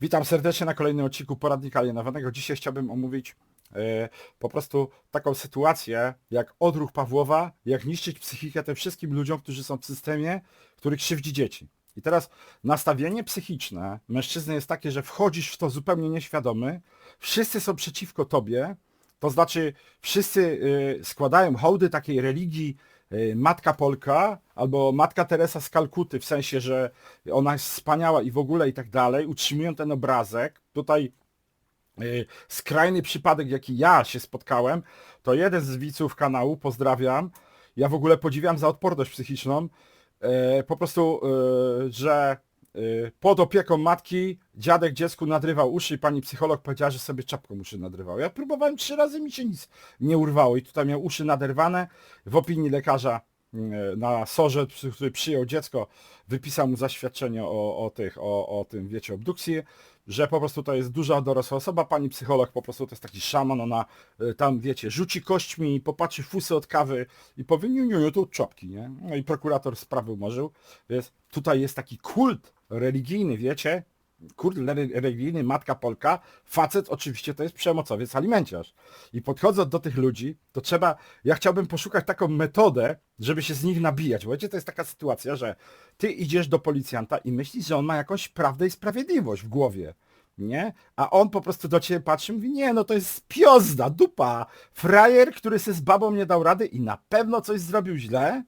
Witam serdecznie na kolejnym odcinku Poradnika Alienowanego. Dzisiaj chciałbym omówić e, po prostu taką sytuację, jak odruch Pawłowa, jak niszczyć psychikę tym wszystkim ludziom, którzy są w systemie, który krzywdzi dzieci. I teraz nastawienie psychiczne mężczyzny jest takie, że wchodzisz w to zupełnie nieświadomy, wszyscy są przeciwko tobie, to znaczy wszyscy y, składają hołdy takiej religii Matka Polka albo Matka Teresa z Kalkuty, w sensie, że ona jest wspaniała i w ogóle i tak dalej, utrzymują ten obrazek. Tutaj y, skrajny przypadek, jaki ja się spotkałem, to jeden z widzów kanału, pozdrawiam, ja w ogóle podziwiam za odporność psychiczną, e, po prostu, że pod opieką matki dziadek dziecku nadrywał uszy i pani psycholog powiedziała, że sobie czapką uszy nadrywał. Ja próbowałem trzy razy, mi się nic nie urwało i tutaj miał uszy naderwane. W opinii lekarza mm, na sorze, który przyjął dziecko, wypisał mu zaświadczenie o, o tych, o, o tym, wiecie, obdukcji, że po prostu to jest duża dorosła osoba, pani psycholog po prostu to jest taki szaman, ona y, tam, wiecie, rzuci kośćmi, popatrzy fusy od kawy i powie, niu, niu, od czopki, nie? No i prokurator sprawy umorzył, więc tutaj jest taki kult religijny, wiecie, kult le- religijny, matka Polka, facet oczywiście to jest przemocowiec, alimenciarz. I podchodząc do tych ludzi, to trzeba, ja chciałbym poszukać taką metodę, żeby się z nich nabijać, bo wiecie, to jest taka sytuacja, że ty idziesz do policjanta i myślisz, że on ma jakąś prawdę i sprawiedliwość w głowie, nie? A on po prostu do ciebie patrzy i mówi, nie, no to jest piozda, dupa, frajer, który se z babą nie dał rady i na pewno coś zrobił źle,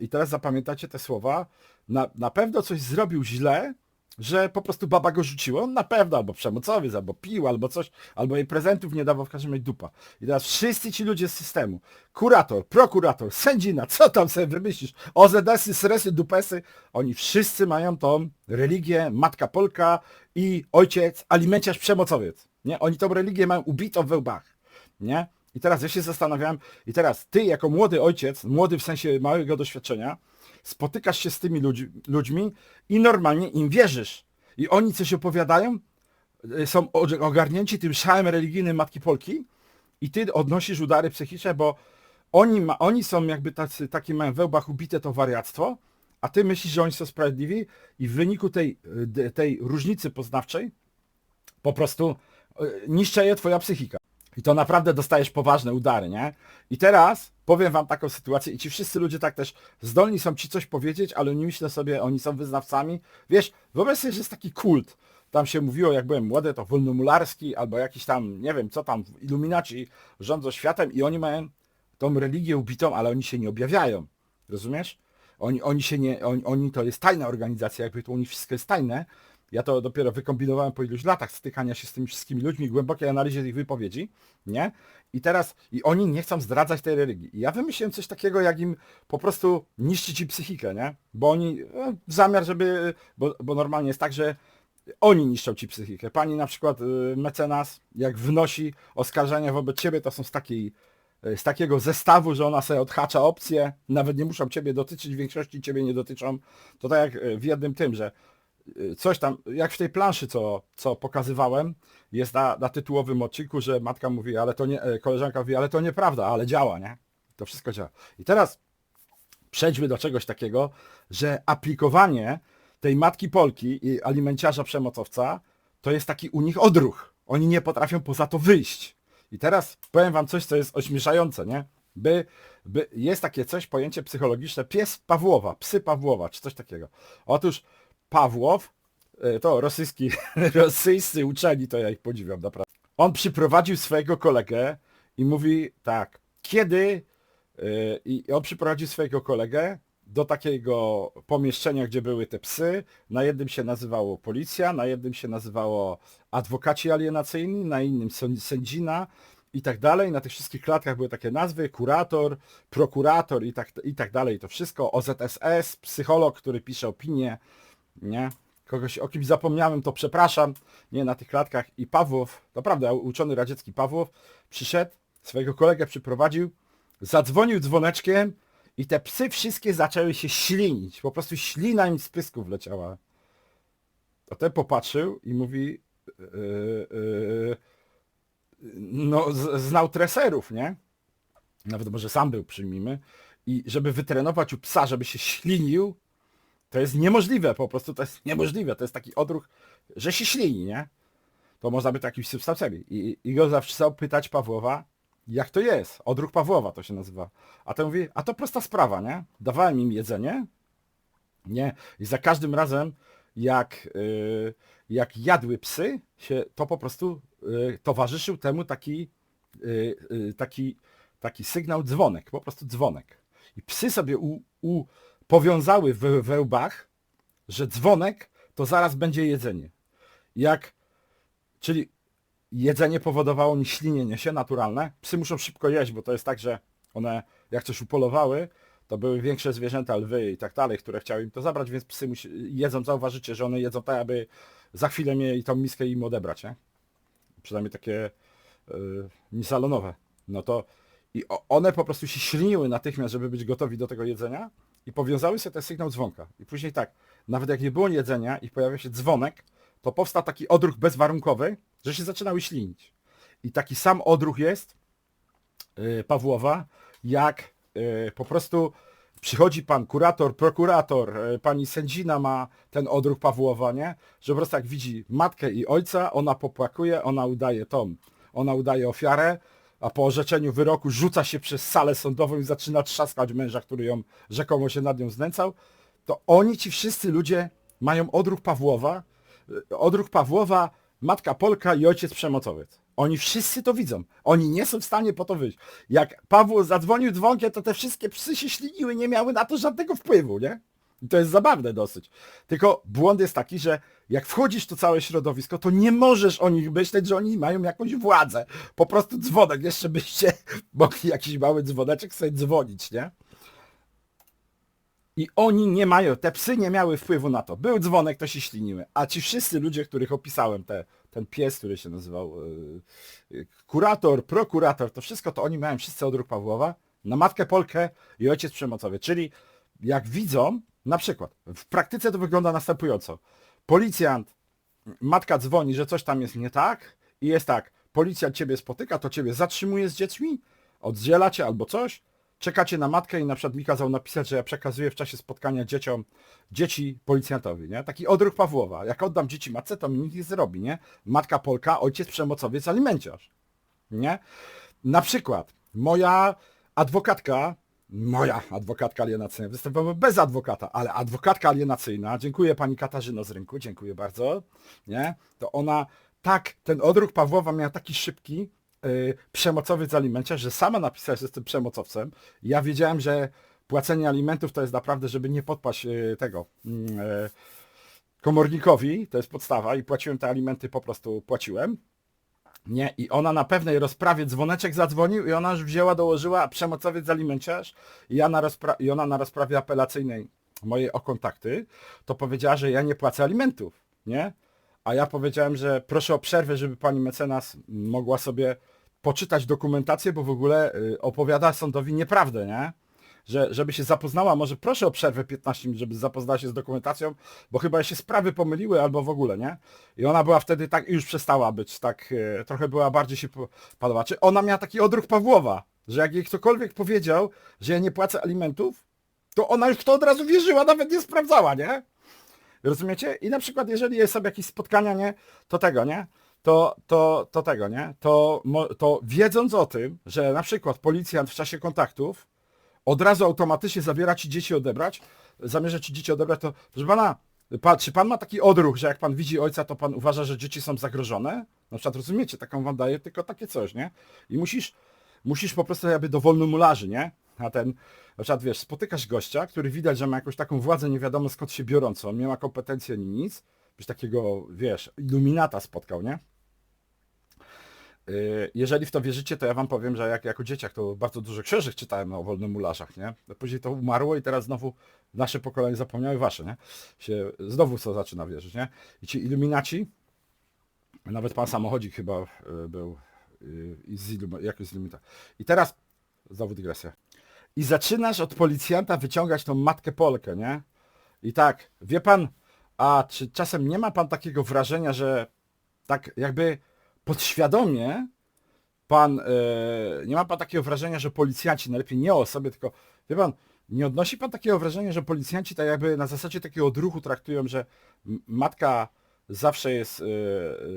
i teraz zapamiętacie te słowa, na, na pewno coś zrobił źle, że po prostu baba go rzuciła. On na pewno albo przemocowiec, albo pił, albo coś, albo jej prezentów nie dawał, w każdym razie dupa. I teraz wszyscy ci ludzie z systemu, kurator, prokurator, sędzina, co tam sobie wymyślisz, OZS-y, sresy, dupesy, oni wszyscy mają tą religię Matka Polka i ojciec alimenciarz przemocowiec. Nie? Oni tą religię mają ubitą we łbach. Nie? I teraz ja się zastanawiałem, i teraz ty jako młody ojciec, młody w sensie małego doświadczenia, spotykasz się z tymi ludź, ludźmi i normalnie im wierzysz. I oni coś opowiadają, y, są ogarnięci tym szałem religijnym Matki Polki i ty odnosisz udary psychiczne, bo oni, ma, oni są jakby tacy, takie mają we łbach ubite to wariactwo, a ty myślisz, że oni są sprawiedliwi i w wyniku tej, y, tej różnicy poznawczej po prostu y, niszczeje twoja psychika. I to naprawdę dostajesz poważne udary, nie? I teraz powiem wam taką sytuację i ci wszyscy ludzie tak też zdolni są ci coś powiedzieć, ale oni myślą sobie, oni są wyznawcami. Wiesz, wyobraź sobie, że jest taki kult. Tam się mówiło, jak byłem młody, to Wolnomularski albo jakiś tam, nie wiem co tam, iluminaci rządzą światem i oni mają tą religię ubitą, ale oni się nie objawiają. Rozumiesz? Oni, oni się nie, oni, oni to jest tajna organizacja, jakby to u nich wszystko jest tajne. Ja to dopiero wykombinowałem po iluś latach stykania się z tymi wszystkimi ludźmi, głębokiej analizie ich wypowiedzi, nie? I teraz, i oni nie chcą zdradzać tej religii. I ja wymyśliłem coś takiego, jak im po prostu niszczyć im psychikę, nie? Bo oni, e, zamiar, żeby, bo, bo normalnie jest tak, że oni niszczą ci psychikę. Pani na przykład y, mecenas, jak wnosi oskarżenia wobec ciebie, to są z takiej y, z takiego zestawu, że ona sobie odhacza opcje, nawet nie muszą ciebie dotyczyć, większości ciebie nie dotyczą. To tak jak y, w jednym tym, że coś tam, jak w tej planszy, co, co pokazywałem, jest na, na tytułowym odcinku, że matka mówi, ale to nie, e, koleżanka mówi, ale to nieprawda, ale działa, nie? To wszystko działa. I teraz przejdźmy do czegoś takiego, że aplikowanie tej matki Polki i alimenciarza przemocowca to jest taki u nich odruch. Oni nie potrafią poza to wyjść. I teraz powiem wam coś, co jest ośmieszające, nie? By, by jest takie coś, pojęcie psychologiczne, pies Pawłowa, psy Pawłowa, czy coś takiego. Otóż Pawłow, e, to rosyjski, rosyjscy uczeni, to ja ich podziwiam naprawdę. On przyprowadził swojego kolegę i mówi tak, kiedy Yy, I on przyprowadził swojego kolegę do takiego pomieszczenia, gdzie były te psy. Na jednym się nazywało policja, na jednym się nazywało adwokaci alienacyjni, na innym sędzina i tak dalej. Na tych wszystkich klatkach były takie nazwy, kurator, prokurator i tak, i tak dalej. To wszystko, OZSS, psycholog, który pisze opinie, nie? Kogoś, o kimś zapomniałem, to przepraszam, nie, na tych klatkach. I Pawłow, naprawdę uczony radziecki Pawłow, przyszedł, swojego kolegę przyprowadził, zadzwonił dzwoneczkiem i te psy wszystkie zaczęły się ślinić. Po prostu ślina im z pysków leciała. A ten popatrzył i mówi, yy, yy, no znał treserów, nie? Nawet może sam był, przyjmijmy. I żeby wytrenować u psa, żeby się ślinił, To jest niemożliwe po prostu, to jest niemożliwe. To jest taki odruch, że się ślini, nie? To można by to jakimś substancjami. I, I go zawsze pytać Pawłowa, jak to jest? Odruch Pawłowa to się nazywa. A ten mówi, a to prosta sprawa, nie? Dawałem im jedzenie, nie? I za każdym razem, jak, yy, jak jadły psy, się, to po prostu yy, towarzyszył temu taki, yy, taki, taki sygnał dzwonek, po prostu dzwonek. I psy sobie u, u, powiązały w, we łbach, że dzwonek to zaraz będzie jedzenie. Jak, czyli jedzenie powodowało ślinienie się naturalne. Psy muszą szybko jeść, bo to jest tak, że one jak coś upolowały, to były większe zwierzęta, lwy i tak dalej, które chciały im to zabrać, więc psy jedzą, zauważycie, że one jedzą tak, aby za chwilę mieli tą miskę im odebrać, nie? Przynajmniej takie yy, nisalonowe. No to i one po prostu się śliniły natychmiast, żeby być gotowi do tego jedzenia i powiązały sobie ten sygnał dzwonka. I później tak, nawet jak nie było jedzenia i pojawia się dzwonek, to powstał taki odruch bezwarunkowy, że się zaczynały ślinić. I taki sam odruch jest yy, Pawłowa, jak yy, po prostu przychodzi pan kurator, prokurator, yy, pani sędzina ma ten odruch Pawłowa, nie? Że po prostu jak widzi matkę i ojca, ona popłakuje, ona udaje tą, ona udaje ofiarę, a po orzeczeniu wyroku rzuca się przez salę sądową i zaczyna trzaskać męża, który ją rzekomo się nad nią znęcał, to oni ci wszyscy ludzie mają odruch Pawłowa, y, odruch Pawłowa, matka Polka i ojciec przemocowiec. Oni wszyscy to widzą. Oni nie są w stanie po to wyjść. Jak Paweł zadzwonił dzwonkiem, to te wszystkie psy się śliniły, nie miały na to żadnego wpływu, nie? I to jest zabawne dosyć. Tylko błąd jest taki, że jak wchodzisz w to całe środowisko, to nie możesz o nich myśleć, że oni mają jakąś władzę. Po prostu dzwonek, jeszcze byście mogli jakiś mały dzwoneczek sobie dzwonić, nie? I oni nie mają, te psy nie miały wpływu na to. Był dzwonek, to się śliniły. A ci wszyscy ludzie, których opisałem, te, ten pies, który się nazywał yy, kurator, prokurator, to wszystko to oni mają wszyscy odruch Pawłowa na matkę Polkę i ojciec przemocowy. Czyli jak widzą, na przykład, w praktyce to wygląda następująco. Policjant, matka dzwoni, że coś tam jest nie tak i jest tak, policjant ciebie spotyka, to ciebie zatrzymuje z dziećmi, oddziela cię albo coś, czekacie na matkę i na przykład mi kazał napisać, że ja przekazuję w czasie spotkania dzieciom, dzieci policjantowi, nie? Taki odruch Pawłowa. Jak oddam dzieci matce, to mi nic nie zrobi, nie? Matka Polka, ojciec przemocowiec, alimenciarz, nie? Na przykład, moja adwokatka, moja adwokatka alienacyjna, występowała bez adwokata, ale adwokatka alienacyjna, dziękuję pani Katarzyno z rynku, dziękuję bardzo, nie? To ona, tak, ten odruch Pawłowa miał taki szybki, yy, przemocowy z alimenciarz, że sama napisała, że jestem przemocowcem. Ja wiedziałem, że płacenie alimentów to jest naprawdę, żeby nie podpaść yy, tego yy, komornikowi, to jest podstawa i płaciłem te alimenty, po prostu płaciłem. Nie, i ona na pewnej rozprawie dzwoneczek zadzwonił i ona już wzięła, dołożyła przemocowiec alimenciarz i, ja na rozpra- i ona na rozprawie apelacyjnej mojej o kontakty, to powiedziała, że ja nie płacę alimentów, nie? A ja powiedziałem, że proszę o przerwę, żeby pani mecenas mogła sobie poczytać dokumentację, bo w ogóle y, opowiada sądowi nieprawdę, nie? Że, żeby się zapoznała, może proszę o przerwę 15 minut, żeby zapoznała się z dokumentacją, bo chyba się sprawy pomyliły albo w ogóle, nie? I ona była wtedy tak, i już przestała być tak, e, trochę była bardziej się padła. Czy ona miała taki odruch Pawłowa, że jak jej ktokolwiek powiedział, że ja nie płacę alimentów, to ona już w to od razu wierzyła, nawet nie sprawdzała, nie? Rozumiecie? I na przykład jeżeli sobie jakieś spotkania, nie? To tego, nie? To, to, to tego, nie? To, to wiedząc o tym, że na przykład policjant w czasie kontaktów od razu automatycznie zabiera ci dzieci odebrać, zamierza ci dzieci odebrać, to proszę pana, pa, czy pan ma taki odruch, że jak pan widzi ojca, to pan uważa, że dzieci są zagrożone? Na przykład rozumiecie, taką wam daje tylko takie coś, nie? I musisz, musisz po prostu jakby dowolny mularzy, nie? A ten, na przykład wiesz, spotykasz gościa, który widać, że ma jakąś taką władzę nie wiadomo skąd się biorącą, nie ma kompetencji ani nic, byś takiego, wiesz, iluminata spotkał, nie? Yy, Jeżeli w to wierzycie, to ja wam powiem, że jak jako dzieciak to bardzo dużo książek czytałem o wolnym mularzach, nie? Później to umarło i teraz znowu nasze pokolenie zapomniały wasze, nie? Się znowu co zaczyna wierzyć, nie? I ci iluminaci, nawet pan samochodzik chyba yy, był i z ilum- z. I teraz, znowu dygresja. I zaczynasz od policjanta wyciągać tą matkę Polkę, nie? I tak, wie pan, a czy czasem nie ma pan takiego wrażenia, że tak jakby podświadomie pan, e, nie ma pan takiego wrażenia, że policjanci, najlepiej nie o sobie, tylko wie pan, nie odnosi pan takiego wrażenia, że policjanci tak jakby na zasadzie takiego odruchu traktują, że matka zawsze jest y,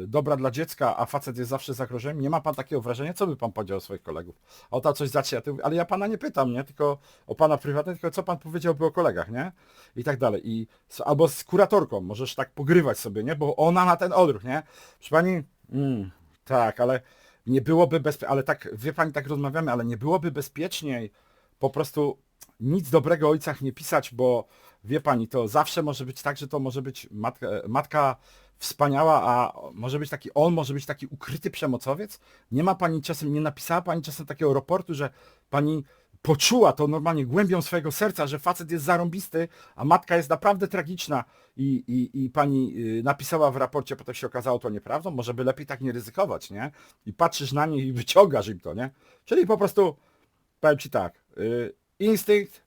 dobra dla dziecka, a facet jest zawsze zagrożeniem? Nie ma pan takiego wrażenia? Co by pan powiedział o swoich kolegów? O ta coś zacznie, a ty, ale ja pana nie pytam, nie? Tylko o pana prywatne, tylko co pan powiedziałby o kolegach, nie? I tak dalej. I, albo z kuratorką możesz tak pogrywać sobie, nie? Bo ona ma ten odruch, nie? Proszę pani, mm, tak, ale nie byłoby bezpiecznie, ale tak, wie pani, tak rozmawiamy, ale nie byłoby bezpieczniej po prostu nic dobrego o ojcach nie pisać, bo wie pani, to zawsze może być tak, że to może być matka, matka wspaniała, a może być taki on, może być taki ukryty przemocowiec. Nie ma pani czasem, nie napisała pani czasem takiego raportu, że pani poczuła to normalnie głębią swojego serca, że facet jest zarąbisty, a matka jest naprawdę tragiczna i, i, i pani y, napisała w raporcie, potem się okazało to nieprawdą, może by lepiej tak nie ryzykować, nie? I patrzysz na nie i wyciągasz im to, nie? Czyli po prostu, powiem ci tak, y, instynkt,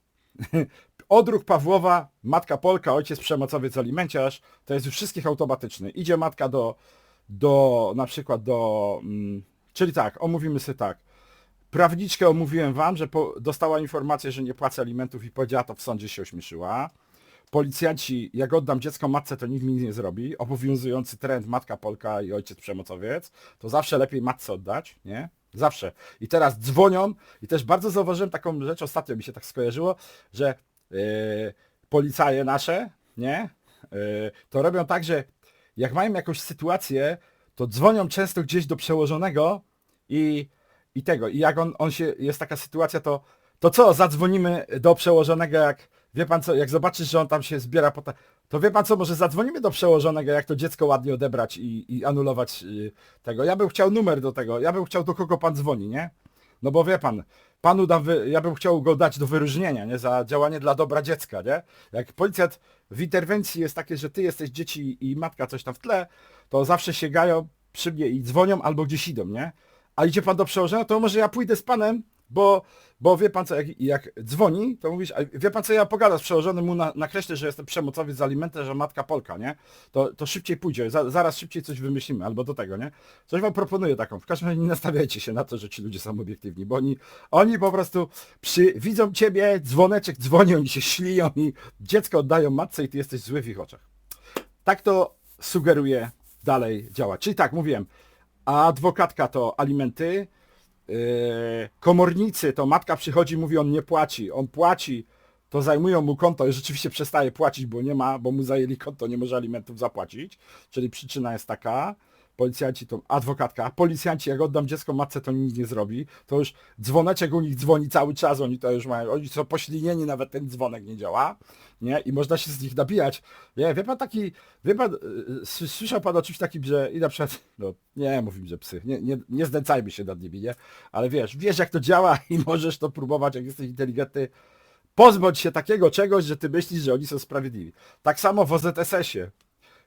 odruch Pawłowa, matka Polka, ojciec przemocowiec, alimenciarz, to jest już wszystkich automatyczny. Idzie matka do, do na przykład do, mm, czyli tak, omówimy sobie tak, Prawniczkę omówiłem wam, że po, dostała informację, że nie płacę alimentów i powiedziała to w sądzie się ośmieszyła. Policjanci, jak oddam dziecko matce, to nikt mi nie zrobi. Obowiązujący trend matka Polka i ojciec przemocowiec, to zawsze lepiej matce oddać, nie? Zawsze. I teraz dzwonią i też bardzo zauważyłem taką rzecz, ostatnio mi się tak skojarzyło, że yy, policaje nasze, nie? Yy, to robią tak, że jak mają jakąś sytuację, to dzwonią często gdzieś do przełożonego i i tego. I jak on, on się, jest taka sytuacja, to, to co, zadzwonimy do przełożonego, jak, wie pan co, jak zobaczysz, że on tam się zbiera to wie pan co, może zadzwonimy do przełożonego, jak to dziecko ładnie odebrać i, i anulować y, tego. Ja bym chciał numer do tego, ja bym chciał do kogo pan dzwoni, nie? No bo wie pan, panu da wy, ja bym chciał go dać do wyróżnienia, nie? Za działanie dla dobra dziecka, nie? Jak policjant w interwencji jest takie, że ty jesteś dzieci i matka coś tam w tle, to zawsze sięgają przy mnie i dzwonią albo gdzieś idą, nie? A idzie pan do przełożenia, to może ja pójdę z panem, bo, bo wie pan co, jak, jak dzwoni, to mówisz, a wie pan co, ja pogadam z przełożonym mu na, nakreślę, że jestem przemocowiec z alimentem, że matka Polka, nie? To, to szybciej pójdzie, za, zaraz szybciej coś wymyślimy, albo do tego, nie? Coś wam proponuję taką, w każdym razie nie nastawiajcie się na to, że ci ludzie są obiektywni, bo oni, oni po prostu przy, widzą ciebie, dzwoneczek dzwoni, oni się śliją i dziecko oddają matce i ty jesteś zły w ich oczach. Tak to sugeruje dalej działać. Czyli tak, mówiłem, a adwokatka to alimenty, yy, komornicy to matka przychodzi, mówi on nie płaci, on płaci, to zajmują mu konto i rzeczywiście przestaje płacić, bo nie ma, bo mu zajęli konto, nie może alimentów zapłacić, czyli przyczyna jest taka, policjanci to adwokatka, policjanci jak oddam dziecko matce to nic nie zrobi, to już dzwoneczek u nich dzwoni cały czas, oni to już mają, oni są poślinieni, nawet ten dzwonek nie działa, nie, i można się z nich nabijać. Nie, wie pan taki, wie pan, y, y, słyszał pan o czymś takim, że i na przykład, no nie mówimy, że psy, nie, nie, nie znęcajmy się nad nimi, nie, ale wiesz, wiesz jak to działa i możesz to próbować, jak jesteś inteligentny, pozbądź się takiego czegoś, że ty myślisz, że oni są sprawiedliwi. Tak samo w OZSS-ie.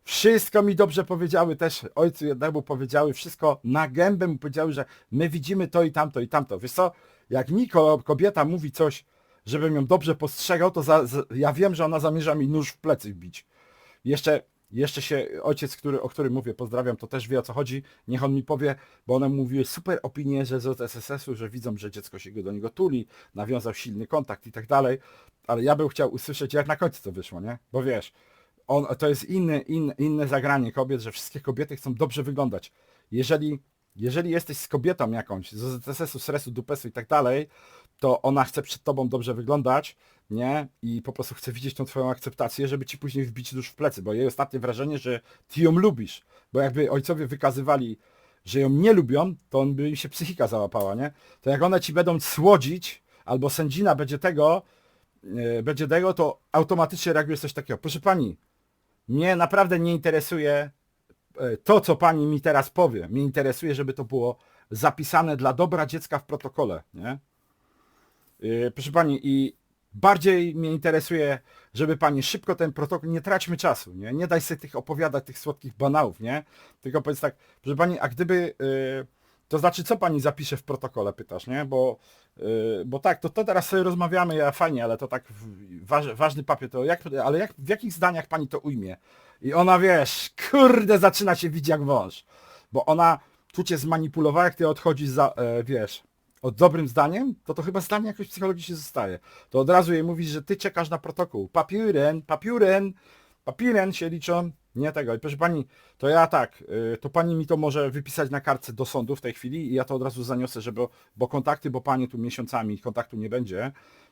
Wszystko mi dobrze powiedziały też, ojcu jednemu powiedziały, wszystko na gębę mu powiedziały, że my widzimy to i tamto i tamto. Wiesz co, jak mi ko- kobieta mówi coś, żebym ją dobrze postrzegał, to za, za, ja wiem, że ona zamierza mi nóż w plecy wbić. Jeszcze, jeszcze się ojciec, który, o którym mówię, pozdrawiam, to też wie o co chodzi, niech on mi powie, bo one mówiły super opinie, że z SSS-u, że widzą, że dziecko się do niego tuli, nawiązał silny kontakt i tak dalej, ale ja bym chciał usłyszeć, jak na końcu to wyszło, nie? Bo wiesz, on, to jest inne, inne, inne zagranie kobiet, że wszystkie kobiety chcą dobrze wyglądać. Jeżeli, jeżeli jesteś z kobietą jakąś, z ZSS-u, stresu, dupesu i tak dalej, to ona chce przed tobą dobrze wyglądać, nie? I po prostu chce widzieć tą twoją akceptację, żeby ci później wbić już w plecy, bo jej ostatnie wrażenie, że ty ją lubisz. Bo jakby ojcowie wykazywali, że ją nie lubią, to on by im się psychika załapała, nie? To jak one ci będą słodzić, albo sędzina będzie tego, e, będzie tego, to automatycznie reagujesz coś takiego. Proszę pani, mnie naprawdę nie interesuje e, to, co pani mi teraz powie. Mnie interesuje, żeby to było zapisane dla dobra dziecka w protokole, nie? Yy, Proszę pani, i bardziej mnie interesuje, żeby pani szybko ten protokół, nie traćmy czasu, nie? Nie daj sobie tych opowiadać, tych słodkich banałów, nie? Tylko powiedz tak, proszę pani, a gdyby, yy, to znaczy co pani zapisze w protokole, pytasz, nie? Bo, bo tak, to, to teraz sobie rozmawiamy, ja fajnie, ale to tak waż, ważny papier, to jak, ale jak, w jakich zdaniach pani to ujmie? I ona, wiesz, kurde, zaczyna się widzieć jak wąż, bo ona tu cię zmanipulowała, jak ty odchodzisz za, e, wiesz, od dobrym zdaniem, to to chyba zdanie jakoś psychologicznie zostaje. To od razu jej mówisz, że ty czekasz na protokół. Papiuren, papiuren, papiuren się liczą. Nie tego. I proszę pani, to ja tak, y, to pani mi to może wypisać na kartce do sądu w tej chwili i ja to od razu zaniosę, żeby, bo kontakty, bo pani tu miesiącami kontaktu nie będzie.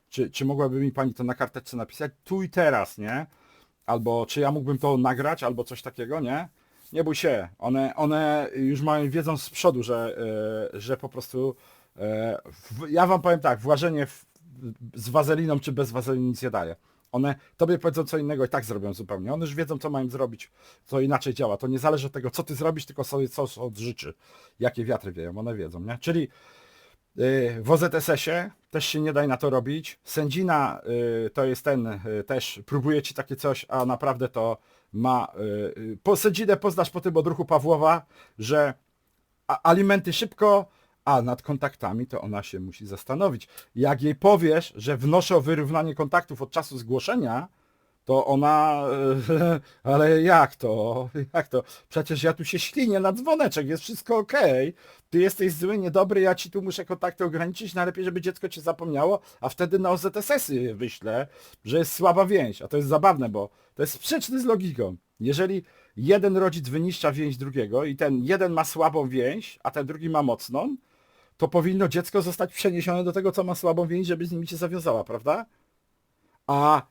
Czy, czy mogłaby mi pani to na karteczce napisać tu i teraz, nie? Albo czy ja mógłbym to nagrać, albo coś takiego, nie? Nie bój się, one, one już mają, wiedzą z przodu, że, e, że po prostu, e, w, ja wam powiem tak, włażenie w, z wazeliną czy bez wazeliny nic nie daje. One tobie powiedzą co innego i tak zrobią zupełnie. One już wiedzą, co mają zrobić, co inaczej działa. To nie zależy od tego, co ty zrobisz, tylko sobie coś odżyczy. Jakie wiatry wieją, one wiedzą, nie? Czyli yy, w OZSS-ie też się nie daj na to robić. Sędzina yy, to jest ten, yy, też próbuje ci takie coś, a naprawdę to ma... Po sędzinę poznasz po tym odruchu Pawłowa, że alimenty szybko, a nad kontaktami to ona się musi zastanowić. Jak jej powiesz, że wnoszę o wyrównanie kontaktów od czasu zgłoszenia, to ona, e, ale jak to, jak to, przecież ja tu się ślinię na dzwoneczek, jest wszystko okej, ty jesteś zły, niedobry, ja ci tu muszę kontakty ograniczyć, najlepiej, żeby dziecko cię zapomniało, a wtedy na OZSS-y wyślę, że jest słaba więź, a to jest zabawne, bo to jest sprzeczne z logiką. Jeżeli jeden rodzic wyniszcza więź drugiego i ten jeden ma słabą więź, a ten drugi ma mocną, to powinno dziecko zostać przeniesione do tego, co ma słabą więź, żeby z nimi się zawiązała, prawda? A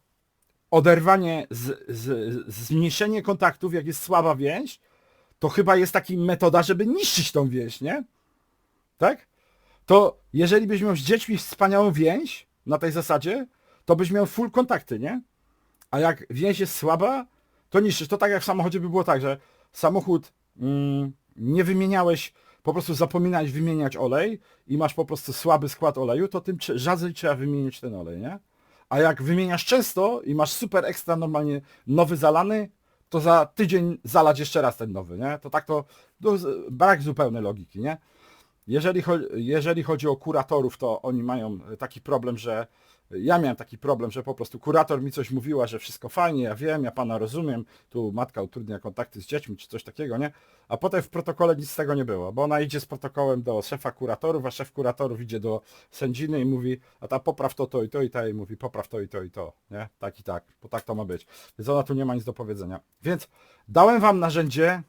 oderwanie, z, z, zmniejszenie kontaktów, jak jest słaba więź, to chyba jest taka metoda, żeby niszczyć tą więź, nie? Tak? To jeżeli byś miał z dziećmi wspaniałą więź na tej zasadzie, to byś miał full kontakty, nie? A jak więź jest słaba, to niszczysz. To tak jak w samochodzie by było tak, że samochód mm, nie wymieniałeś, po prostu zapominałeś wymieniać olej i masz po prostu słaby skład oleju, to tym rzadziej trzeba wymienić ten olej, nie? A jak wymieniasz często i masz super ekstra normalnie nowy zalany, to za tydzień zalać jeszcze raz ten nowy, nie? To tak to, to z- brak zupełnej logiki, nie? Jeżeli, cho- jeżeli chodzi o kuratorów, to oni mają taki problem, że ja miałem taki problem, że po prostu kurator mi coś mówiła, że wszystko fajnie, ja wiem, ja pana rozumiem, tu matka utrudnia kontakty z dziećmi, czy coś takiego, nie? A potem w protokole nic z tego nie było, bo ona idzie z protokołem do szefa kuratorów, a szef kuratorów idzie do sędziny i mówi, a ta popraw to, to i to i ta i mówi, popraw to i to i to, nie? Tak i tak, bo tak to ma być. Więc ona tu nie ma nic do powiedzenia. Więc dałem wam narzędzie,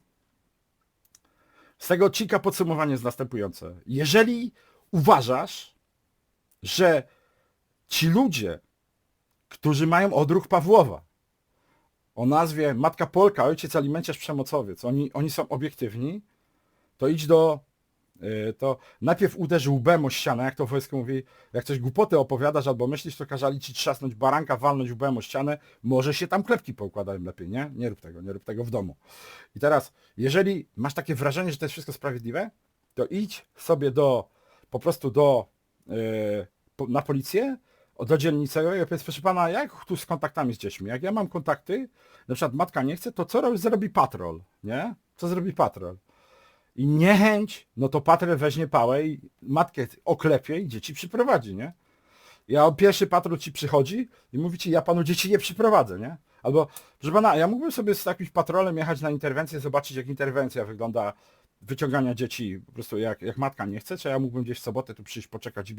z tego odcinka podsumowanie jest następujące. Jeżeli uważasz, że ci ludzie, którzy mają odruch Pawłowa, o nazwie Matka Polka, Ojciec Alimenciarz Przemocowiec, oni, oni są obiektywni, to idź do, y, to najpierw uderz łbem o ścianę, jak to wojsko mówi, jak coś głupoty opowiadasz albo myślisz, to kazali ci trzasnąć baranka, walnąć łbem o ścianę, może się tam klepki poukładają lepiej, nie? Nie rób tego, nie rób tego w domu. I teraz, jeżeli masz takie wrażenie, że to jest wszystko sprawiedliwe, to idź sobie do, po prostu do, y, na policję, do dzielnicego i powiedz, proszę pana, jak tu z kontaktami z dziećmi? Jak ja mam kontakty, na przykład matka nie chce, to co robi, zrobi patrol, nie? Co zrobi patrol? I niechęć, no to patrol weźmie pałę i matkę oklepie i dzieci przyprowadzi, nie? Ja pierwszy patrol ci przychodzi i mówi ci, ja panu dzieci nie przyprowadzę, nie? Albo, proszę pana, ja mógłbym sobie z jakimś patrolem jechać na interwencję, zobaczyć jak interwencja wygląda wyciągania dzieci, po prostu jak, jak matka nie chce, czy ja mógłbym gdzieś w sobotę tu przyjść, poczekać i,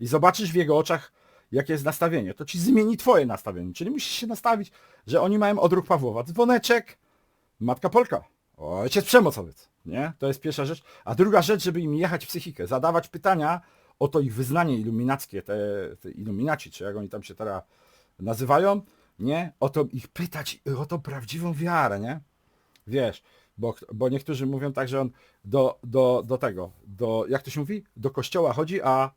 i w jego oczach, jakie jest nastawienie. To ci zmieni twoje nastawienie. Czyli musisz się nastawić, że oni mają odruch Pawłowa. Dzwoneczek, matka Polka, ojciec przemocowiec, nie? To jest pierwsza rzecz. A druga rzecz, żeby im jechać psychikę, zadawać pytania o to ich wyznanie iluminackie, te, te iluminaci, czy jak oni tam się teraz nazywają, nie? O to ich pytać, o tą prawdziwą wiarę, nie? Wiesz, bo, bo niektórzy mówią tak, że on do, do, do tego, do, jak to się mówi? Do kościoła chodzi, a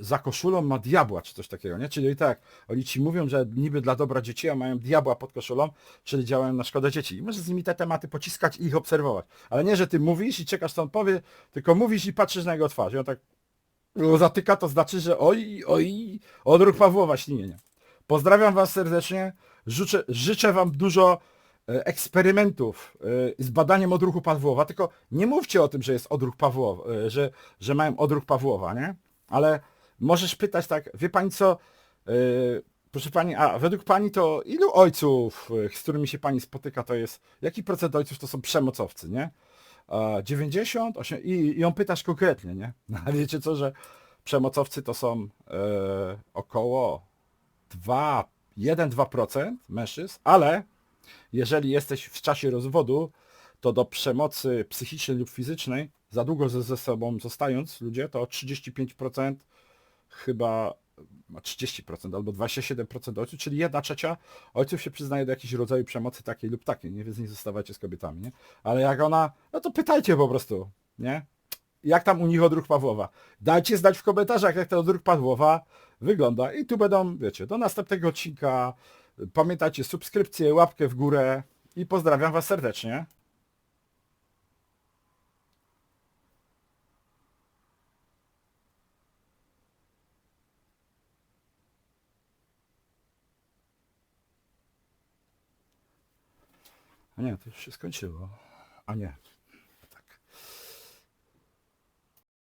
za koszulą ma diabła, czy coś takiego, nie? Czyli tak, oni ci mówią, że niby dla dobra dzieci, a mają diabła pod koszulą, czyli działają na szkodę dzieci. I możesz z nimi te tematy pociskać i ich obserwować. Ale nie, że ty mówisz i czekasz, co on powie, tylko mówisz i patrzysz na jego twarz. I on tak no, zatyka, to znaczy, że oj, oj, odruch Pawłowa ślinienia. Pozdrawiam was serdecznie, życzę, życzę wam dużo e, eksperymentów e, z badaniem odruchu Pawłowa, tylko nie mówcie o tym, że jest odruch Pawłowa, e, że, że mają odruch Pawłowa, nie? Ale możesz pytać tak, wie pani co, e, proszę pani, a według pani to ilu ojców, e, z którymi się pani spotyka, to jest, jaki procent ojców to są przemocowcy, nie? a 90, 8, i, i ją pytasz konkretnie, nie? No, wiecie co, że przemocowcy to są e, około 2, 1-2% mężczyzn, ale jeżeli jesteś w czasie rozwodu, to do przemocy psychicznej lub fizycznej, za długo ze, ze sobą zostając ludzie, to 35% chyba ma 30% albo 27% ojców, czyli 1 trzecia ojców się przyznaje do jakiegoś rodzaju przemocy takiej lub takiej, nie? Więc nie zostawajcie z kobietami, nie? Ale jak ona, no to pytajcie po prostu, nie? Jak tam u nich odruch Pawłowa? Dajcie znać w komentarzach, jak ten odruch Pawłowa wygląda i tu będą, wiecie, do następnego odcinka. Pamiętajcie, subskrypcję, łapkę w górę i pozdrawiam Was serdecznie. Już się skończyło. A nie.